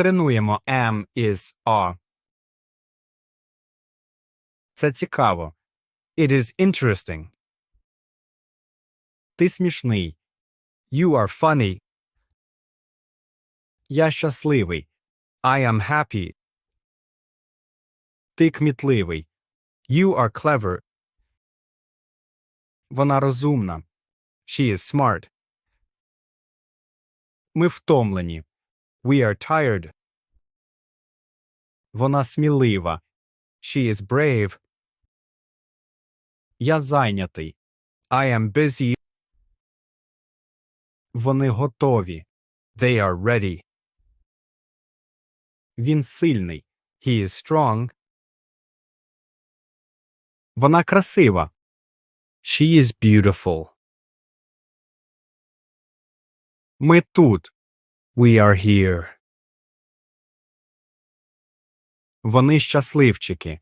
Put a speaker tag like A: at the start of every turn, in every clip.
A: Потренуємо am is are. Це цікаво. It is interesting. Ти смішний. You are funny. Я щасливий. I am happy. Ти кмітливий. You are clever. Вона розумна. She is smart. Ми втомлені. We are tired. Вона смілива. She is brave. Я зайнятий. I am busy. Вони готові. They are ready. Він сильний. He is strong. Вона красива. She is beautiful. Ми тут. We are here. Вони щасливчики.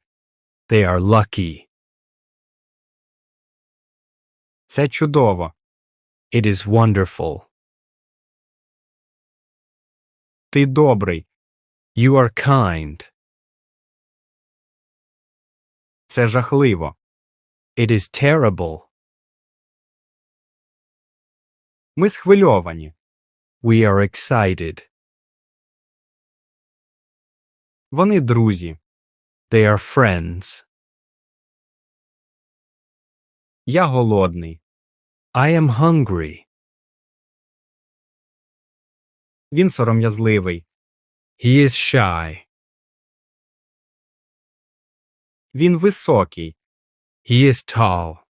A: They are lucky. Це чудово. It is wonderful. Ти добрий. You are kind. Це жахливо. It is terrible. Ми схвильовані. We are excited. Вони друзі. They are friends. Я голодний. I am hungry. Він сором'язливий. He is shy. Він високий. He is tall.